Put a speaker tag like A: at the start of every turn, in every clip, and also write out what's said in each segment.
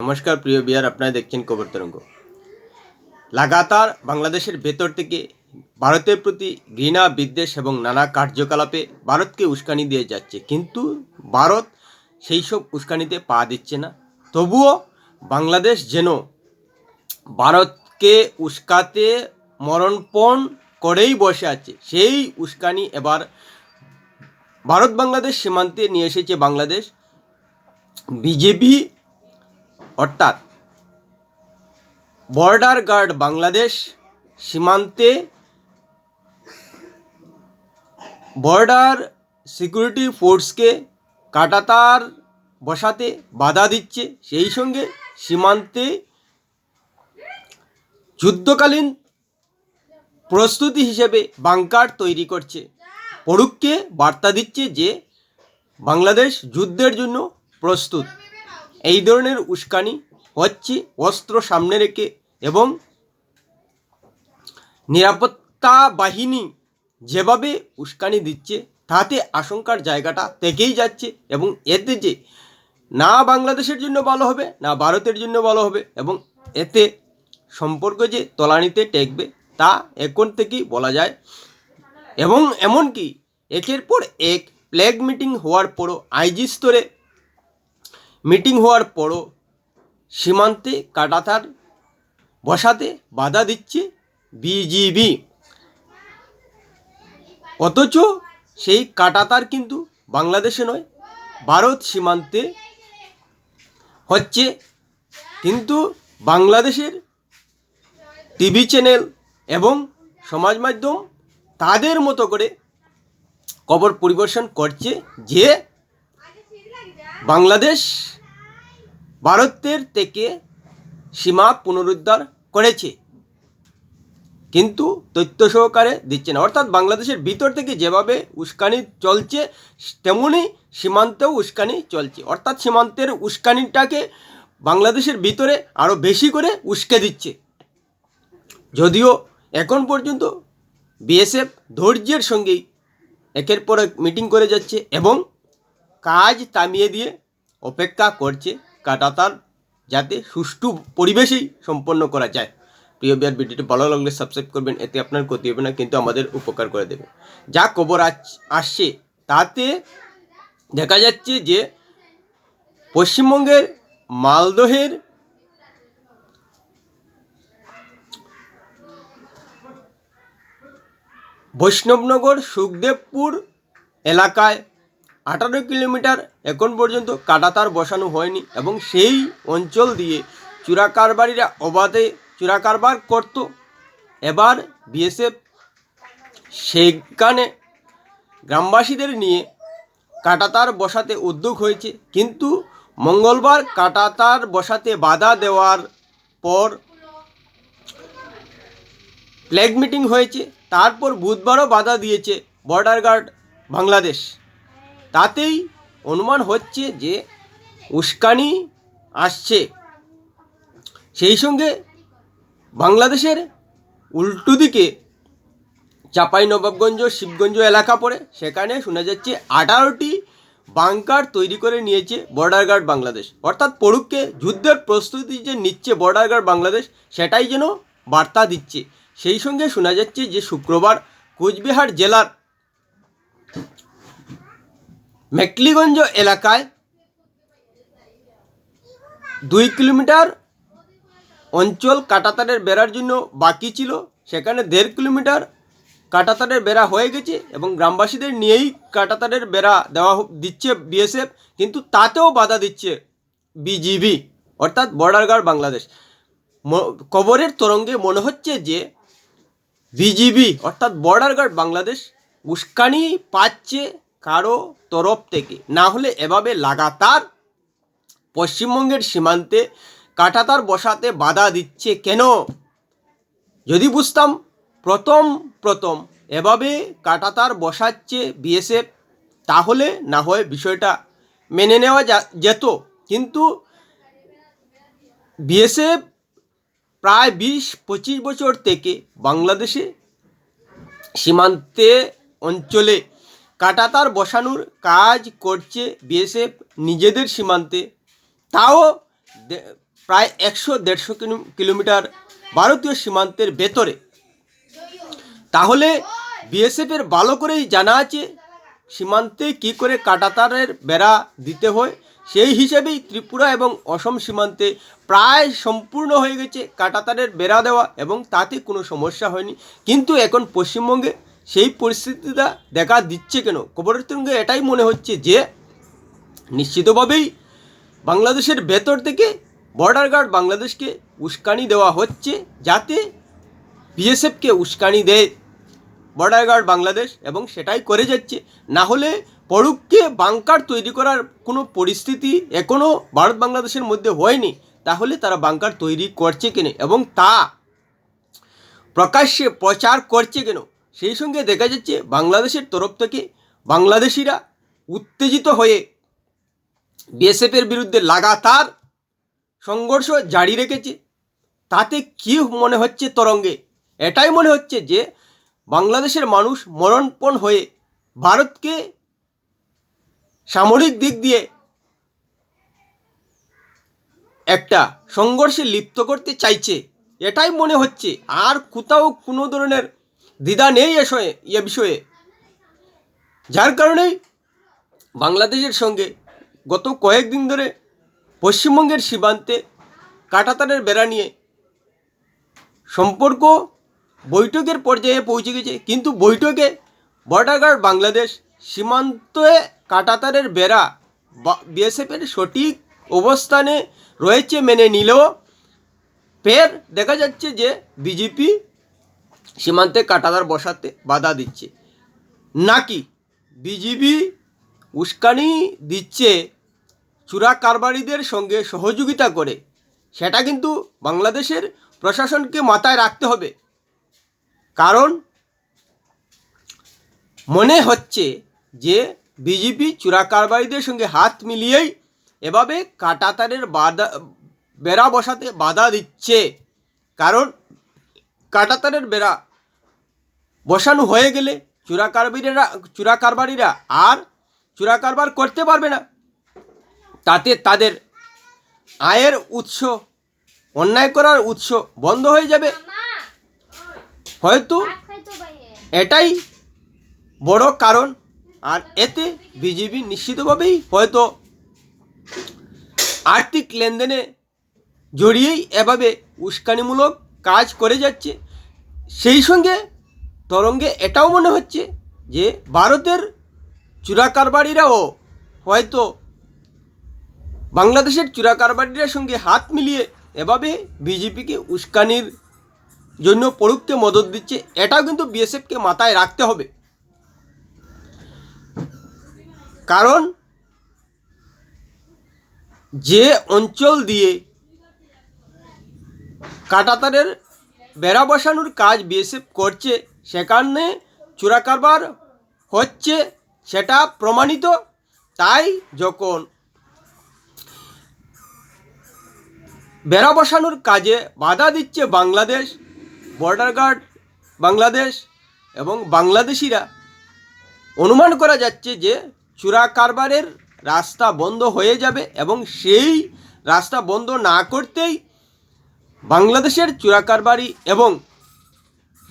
A: নমস্কার, প্রিয় বিয়ার আপনারা দেখছেন খবর তরঙ্গ। লাগাতার বাংলাদেশের ভেতর থেকে ভারতের প্রতি ঘৃণা, বিদ্বেষ এবং নানা কার্যকলাপে ভারতকে উস্কানি দিয়ে যাচ্ছে। কিন্তু ভারত সেই সব উস্কানিতে পা দিচ্ছে না। তবুও বাংলাদেশ যেন ভারতকে উস্কাতে মরণপণ করেই বসে আছে, সেই উস্কানি এবার ভারত বাংলাদেশ সীমান্তে নিয়ে এসেছে বাংলাদেশ। বিজেপি অর্থাৎ বর্ডার গার্ড বাংলাদেশ সীমান্তে বর্ডার সিকিউরিটি ফোর্সকে কাটাতার বসাতে বাধা দিচ্ছে। সেই সঙ্গে সীমান্তে যুদ্ধকালীন প্রস্তুতি হিসেবে বাংকার তৈরি করছে। পড়ুককে বার্তা দিচ্ছে যে বাংলাদেশ যুদ্ধের জন্য প্রস্তুত। এই ধরনের উস্কানি হচ্ছে অস্ত্র সামনে রেখে এবং নিরাপত্তা বাহিনী যেভাবে উস্কানি দিচ্ছে, তাতে আশঙ্কার জায়গাটা থেকেই যাচ্ছে এবং এতে যে না বাংলাদেশের জন্য ভালো হবে, না ভারতের জন্য ভালো হবে এবং এতে সম্পর্ক যে তলানিতে টেকবে, তা এখন থেকেই বলা যায় এবং এমনকি একের পর এক প্লেগ মিটিং হওয়ার পরও আইজি স্তরে মিটিং হওয়ার পরও সীমান্তে কাটাতার বসাতে বাধা দিচ্ছে বিজিবি। অথচ সেই কাটাতার কিন্তু বাংলাদেশে নয়, ভারত সীমান্তে হচ্ছে। কিন্তু বাংলাদেশের টিভি চ্যানেল এবং সমাজ মাধ্যম তাদের মতো করে খবর পরিবেশন করছে যে বাংলাদেশ ভারতের থেকে সীমা পুনরুদ্ধার করেছে। কিন্তু তথ্য সহকারে দিচ্ছে না। অর্থাৎ বাংলাদেশের ভিতর থেকে যেভাবে উস্কানি চলছে তেমনই সীমান্তেও উস্কানি চলছে। অর্থাৎ সীমান্তের উস্কানিটাকে বাংলাদেশের ভিতরে আরও বেশি করে উস্কে দিচ্ছে। যদিও এখন পর্যন্ত বিএসএফ ধৈর্যের সঙ্গেই একের পর এক মিটিং করে যাচ্ছে এবং কাজ থামিয়ে দিয়ে অপেক্ষা করছে। কাটাতার যাতে সুষ্ঠু পরিবেশেই সম্পন্ন করা যায়। প্রিয় বিয়ার ভিডিওটি ভালো লাগলে সাবস্ক্রাইব করবেন, এতে আপনার ক্ষতি হবে না, কিন্তু আমাদের উপকার করে দেবে। যা আস- আসছে, তাতে দেখা যাচ্ছে যে পশ্চিমবঙ্গের মালদহের বৈষ্ণবনগর, সুখদেবপুর এলাকায় আঠারো কিলোমিটার এখন পর্যন্ত কাটাতার বসানো হয়নি এবং সেই অঞ্চল দিয়ে চোরা কারবারিরা অবাধে চোরা কারবার করত। এবার বিএসএফ সেখানে গ্রামবাসীদের নিয়ে কাটাতার বসাতে উদ্যোগ হয়েছে। কিন্তু মঙ্গলবার কাটাতার বসাতে বাধা দেওয়ার পর ফ্ল্যাগ মিটিং হয়েছে। তারপর বুধবারও বাধা দিয়েছে বর্ডার গার্ড বাংলাদেশ। তাতেই অনুমান হচ্ছে যে উস্কানি আসছে। সেই সঙ্গে বাংলাদেশের উল্টো দিকে চাপাই নবাবগঞ্জ, শিবগঞ্জ এলাকা পড়ে। সেখানে শোনা যাচ্ছে আঠারোটি বাংকার তৈরি করে নিয়েছে বর্ডার গার্ড বাংলাদেশ। অর্থাৎ পড়ুককে যুদ্ধের প্রস্তুতি যে নিচ্ছে বর্ডার গার্ড বাংলাদেশ, সেটাই যেন বার্তা দিচ্ছে। সেই সঙ্গে শোনা যাচ্ছে যে শুক্রবার কোচবিহার জেলার মেকলিগঞ্জ এলাকায় দুই কিলোমিটার অঞ্চল কাটাতারের বেড়ার জন্য বাকি ছিল। সেখানে দেড় কিলোমিটার কাটাতারের বেড়া হয়ে গেছে এবং গ্রামবাসীদের নিয়েই কাটাতারের বেড়া দেওয়া দিচ্ছে বিএসএফ কিন্তু তাতেও বাধা দিচ্ছে বিজিবি অর্থাৎ বর্ডার গার্ড বাংলাদেশ। কবরের তরঙ্গে মনে হচ্ছে যে বিজিবি অর্থাৎ বর্ডার গার্ড বাংলাদেশ উস্কানি পাচ্ছে কারও তরফ থেকে, না হলে এভাবে লাগাতার পশ্চিমবঙ্গের সীমান্তে কাটাতার বসাতে বাধা দিচ্ছে কেন? যদি বুঝতাম, প্রথম প্রথম এভাবে কাটাতার বসাচ্ছে বিএসএফ, তাহলে না হয় বিষয়টা মেনে নেওয়া যেত। কিন্তু বিএসএফ প্রায় বিশ, পঁচিশ বছর থেকে বাংলাদেশে সীমান্তে অঞ্চলে কাটাতার বসানোর কাজ করছে বিএসএফ নিজেদের সীমান্তে। তাও প্রায় একশো দেড়শো কিলোমিটার ভারতীয় সীমান্তের ভেতরে। তাহলে বিএসএফের ভালো করেই জানা আছে, সীমান্তে কি করে কাটাতারের বেড়া দিতে হয়। সেই হিসেবেই ত্রিপুরা এবং অসম সীমান্তে প্রায় সম্পূর্ণ হয়ে গেছে কাটাতারের বেড়া দেওয়া এবং তাতে কোনো সমস্যা হয়নি। কিন্তু এখন পশ্চিমবঙ্গে সেই পরিস্থিতিটা দেখা দিচ্ছে কেন? খবরের সঙ্গে এটাই মনে হচ্ছে যে নিশ্চিতভাবেই বাংলাদেশের ভেতর থেকে বর্ডার গার্ড বাংলাদেশকে উস্কানি দেওয়া হচ্ছে যাতে বিএসএফকে উস্কানি দেয় বর্ডার গার্ড বাংলাদেশ এবং সেটাই করে যাচ্ছে। না হলে পড়ুককে বাংকার তৈরি করার কোনো পরিস্থিতি এখনও ভারত বাংলাদেশের মধ্যে হয়নি। তাহলে তারা বাংকার তৈরি করছে কেন এবং তা প্রকাশ্যে প্রচার করছে কেন? সেই সঙ্গে দেখা যাচ্ছে বাংলাদেশের তরফ থেকে বাংলাদেশিরা উত্তেজিত হয়ে বিএসএফের বিরুদ্ধে লাগাতার সংঘর্ষ জারি রেখেছে। তাতে কি মনে হচ্ছে তরঙ্গে? এটাই মনে হচ্ছে যে বাংলাদেশের মানুষ মরণপণ হয়ে ভারতকে সামরিক দিক দিয়ে একটা সংঘর্ষে লিপ্ত করতে চাইছে। এটাই মনে হচ্ছে। আর কোথাও কোনো ধরনের দ্বিধা নেই এ বিষয়ে। যার কারণেই বাংলাদেশের সঙ্গে গত কয়েকদিন ধরে পশ্চিমবঙ্গের সীমান্তে কাটাতারের বেড়া নিয়ে সম্পর্ক বৈঠকের পর্যায়ে পৌঁছে গেছে। কিন্তু বৈঠকে বর্ডার গার্ড বাংলাদেশ সীমান্তে কাটাতারের বেড়া বিএসএফের সঠিক অবস্থানে রয়েছে মেনে নিলেও ফের দেখা যাচ্ছে যে বিজেপি সীমান্তে কাটাতার বসাতে বাধা দিচ্ছে। নাকি বিজিবি উস্কানি দিচ্ছে চুরা কারবারিদের সঙ্গে সহযোগিতা করে? সেটা কিন্তু বাংলাদেশের প্রশাসনকে মাথায় রাখতে হবে। কারণ মনে হচ্ছে যে বিজেপি চুরা কারবারিদের সঙ্গে হাত মিলিয়েই এভাবে কাটাতারের বাধা, বেড়া বসাতে বাধা দিচ্ছে। কারণ কাটাতারের বেড়া। বসানো হয়ে গেলে চুরা কারবারিরা চুরা কারবারিরা আর চুরা কারবার করতে পারবে না। তাতে তাদের আয়ের উৎস, অন্যায় করার উৎস বন্ধ হয়ে যাবে। হয়তো এটাই বড় কারণ। আর এতে বিজেপি নিশ্চিতভাবেই হয়তো আর্থিক লেনদেনে জড়িয়েই এভাবে উস্কানিমূলক কাজ করে যাচ্ছে। সেই সঙ্গে তরঙ্গে এটাও মনে হচ্ছে যে ভারতের চুরা কারবারিরাও হয়তো বাংলাদেশের চুরা সঙ্গে হাত মিলিয়ে এভাবে বিজেপিকে উস্কানির জন্য পড়ুককে মদত দিচ্ছে, এটাও কিন্তু বিএসএফকে মাথায় রাখতে হবে। কারণ যে অঞ্চল দিয়ে কাটাতারের বেড়া বসানোর কাজ বিএসএফ করছে, সেখানে চোরা কারবার হচ্ছে, সেটা প্রমাণিত তাই যখন বেড়া বসানোর কাজে বাধা দিচ্ছে বাংলাদেশ বর্ডার গার্ড বাংলাদেশ এবং বাংলাদেশিরা, অনুমান করা যাচ্ছে যে চোরা কারবারের রাস্তা বন্ধ হয়ে যাবে এবং সেই রাস্তা বন্ধ না করতেই বাংলাদেশের চোরা কারবারি এবং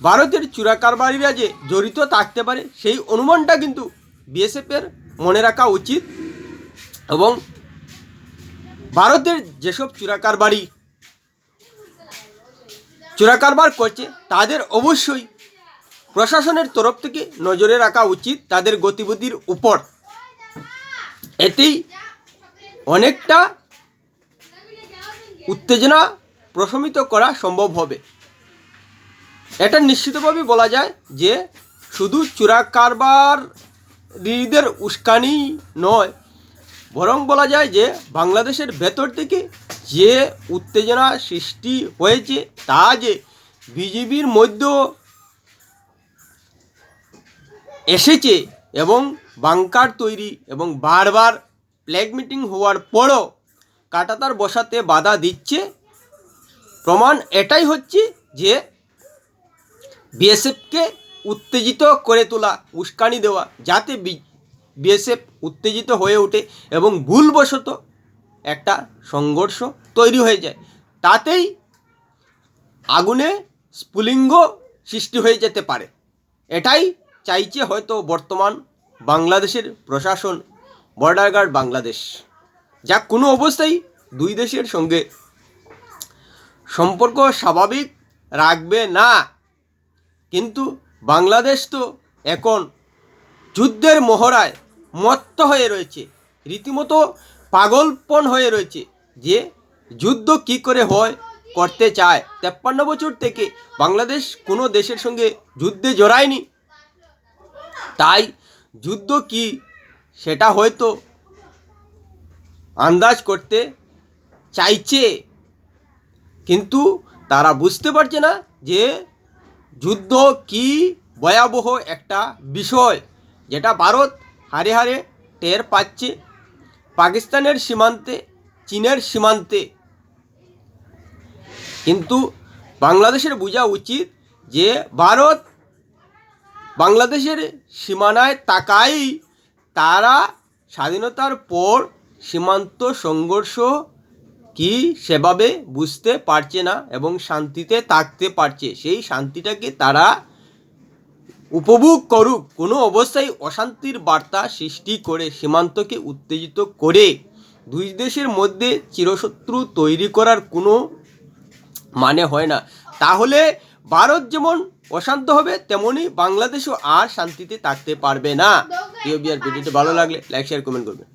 A: ভারতের চোরা কারবারিরা যে জড়িত থাকতে পারে, সেই অনুমানটা কিন্তু বিএসএফের মনে রাখা উচিত এবং ভারতের যেসব চোরা কারবারি চোরা কারবার করছে, তাদের অবশ্যই প্রশাসনের তরফ থেকে নজরে রাখা উচিত তাদের গতিবিধির উপর। এতেই অনেকটা উত্তেজনা প্রশমিত করা সম্ভব হবে। এটা নিশ্চিতভাবে বলা যায় যে শুধু চোরা কারবারীদের উস্কানি নয়, বরং বলা যায় যে বাংলাদেশের ভেতর থেকে যে উত্তেজনা সৃষ্টি হয়েছে তা যে বিজেপির মধ্যেও এসেছে এবং বাংকার তৈরি এবং বারবার প্লেগ মিটিং হওয়ার পরও কাটাতার বসাতে বাধা দিচ্ছে প্রমাণ এটাই হচ্ছে যে বিএসএফকে উত্তেজিত করে তোলা, উস্কানি দেওয়া, যাতে বিএসএফ উত্তেজিত হয়ে ওঠে এবং ভুলবশত একটা সংঘর্ষ তৈরি হয়ে যায়। তাতেই আগুনে স্ফুলিঙ্গ সৃষ্টি হয়ে যেতে পারে। এটাই চাইছে হয়তো বর্তমান বাংলাদেশের প্রশাসন, বর্ডার গার্ড বাংলাদেশ। যা কোনো অবস্থায় দুই দেশের সঙ্গে সম্পর্ক স্বাভাবিক রাখবে না। কিন্তু বাংলাদেশ তো এখন যুদ্ধের মহড়ায় মত্ত হয়ে রয়েছে। রীতিমতো পাগলপন হয়ে রয়েছে যে যুদ্ধ কি করে হয়, করতে চায়। তেপ্পান্ন বছর থেকে বাংলাদেশ কোনো দেশের সঙ্গে যুদ্ধে জড়ায়নি। তাই যুদ্ধ কি সেটা হয়তো আন্দাজ করতে চাইছে কিন্তু তারা বুঝতে পারছে না যে যুদ্ধ কি ভয়াবহ একটা বিষয় যেটা ভারত হারে হারে টের পাচ্ছে। পাকিস্তানের সীমান্তে, চীনের সীমান্তে। কিন্তু বাংলাদেশের বোঝা উচিত যে ভারত বাংলাদেশের সীমানায় তাকাই তারা স্বাধীনতার পর সীমান্ত সংঘর্ষ কি সেভাবে বুঝতে পারছে না এবং শান্তিতে থাকতে পারছে। সেই শান্তিটাকে তারা উপভোগ করুক। কোনো অবস্থায় অশান্তির বার্তা সৃষ্টি করে সীমান্তকে উত্তেজিত করে দুই দেশের মধ্যে চিরশত্রু তৈরি করার কোনো মানে হয় না। তাহলে ভারত যেমন অশান্ত হবে তেমনই বাংলাদেশও আর শান্তিতে থাকতে পারবে না। ভিডিওটি ভালো লাগলে লাইক শেয়ার কমেন্ট করবেন।